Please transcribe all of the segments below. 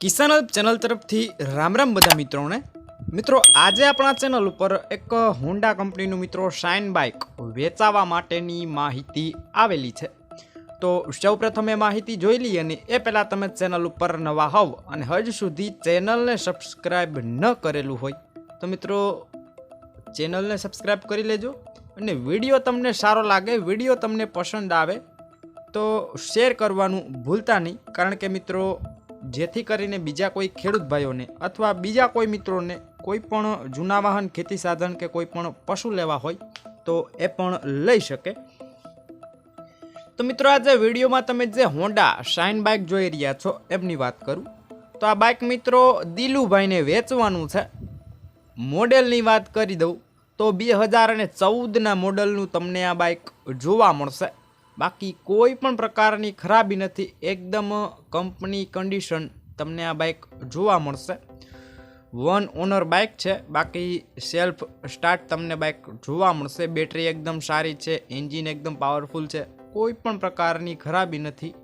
કિસાન channel તરફથી રામ રામ બધા મિત્રોને. મિત્રો, આજે આપણા ચેનલ ઉપર એક હોન્ડા કંપનીનું મિત્રો શાઇન બાઇક વેચાવા માટેની માહિતી આવેલી છે. તો સૌપ્રથમ એ માહિતી જોઈ લઈએ અને એ પહેલાં તમે ચેનલ ઉપર નવા હોવ અને હજ સુધી ચેનલને સબસ્ક્રાઈબ ન કરેલું હોય, તો મિત્રો ચેનલને સબસ્ક્રાઈબ કરી લેજો અને વીડિયો તમને સારો લાગે, વીડિયો તમને પસંદ આવે, તો શેર કરવાનું ભૂલતા નહીં. કારણ કે મિત્રો જેથી કરીને બીજા કોઈ ખેડૂત ભાઈઓને અથવા બીજા કોઈ મિત્રોને કોઈ પણ જૂના વાહન ખેતી સાધન કે કોઈ પણ પશુ લેવા હોય તો એ પણ લઈ શકે. તો મિત્રો આજે વિડીયોમાં તમે જે હોન્ડા શાઇન બાઇક જોઈ રહ્યા છો એમની વાત કરું. તો આ બાઇક મિત્રો દિલુભાઈને વેચવાનું છે. મોડેલની વાત કરી દઉં તો બે હજાર અને ચૌદના મોડલનું તમને આ બાઇક જોવા મળશે. બાકી કોઈ પણ પ્રકારની ખરાબી નથી. એકદમ કંપની કન્ડિશન તમને આ બાઇક જોવા મળશે. વન ઓનર બાઇક છે. બાકી સેલ્ફ સ્ટાર્ટ તમને બાઇક જોવા મળશે. બેટરી એકદમ સારી છે. એન્જિન એકદમ પાવરફુલ છે. કોઈ પણ પ્રકારની ખરાબી નથી.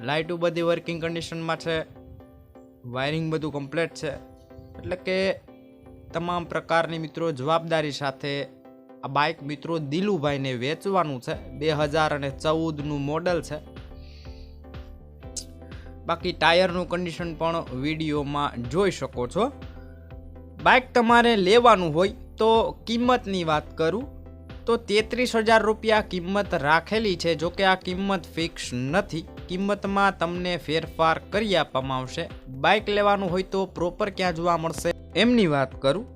લાઇટો બધી વર્કિંગ કન્ડિશનમાં છે. વાયરિંગ બધું કમ્પ્લીટ છે. એટલે કે તમામ પ્રકારની મિત્રો જવાબદારી સાથે આ બાઇક મિત્રો દિલુભાઈને વેચવાનું છે. બે હજાર અને ચૌદનું મોડલ છે. બાકી ટાયરનું કન્ડિશન પણ વિડીયોમાં જોઈ શકો છો. બાઇક તમારે લેવાનું હોય તો કિંમતની વાત કરું. તો તેત્રીસ હજાર રૂપિયા કિંમત રાખેલી છે. જો કે આ કિંમત ફિક્સ નથી. કિંમતમાં તમને ફેરફાર કરી આપવામાં આવશે. બાઇક લેવાનું હોય તો પ્રોપર ક્યાં જોવા મળશે? એમની વાત કરું.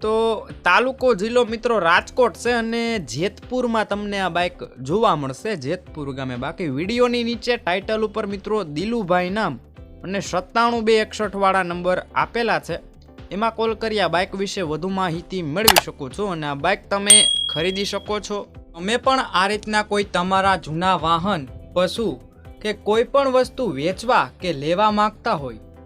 તો તાલુકો જિલ્લો મિત્રો રાજકોટ છે અને જેતપુરમાં તમને આ બાઇક જોવા મળશે. જેતપુર ગામે બાકી વિડીયોની નીચે ટાઇટલ ઉપર મિત્રો દિલુભાઈ નામ અને સત્તાણું બે એકસઠવાળા નંબર આપેલા છે. એમાં કોલ કરી આ બાઇક વિશે વધુ માહિતી મેળવી શકો છો અને આ બાઇક તમે ખરીદી શકો છો. અમે પણ આ રીતના કોઈ તમારા જૂના વાહન, પશુ કે કોઈ પણ વસ્તુ વેચવા કે લેવા માંગતા હોય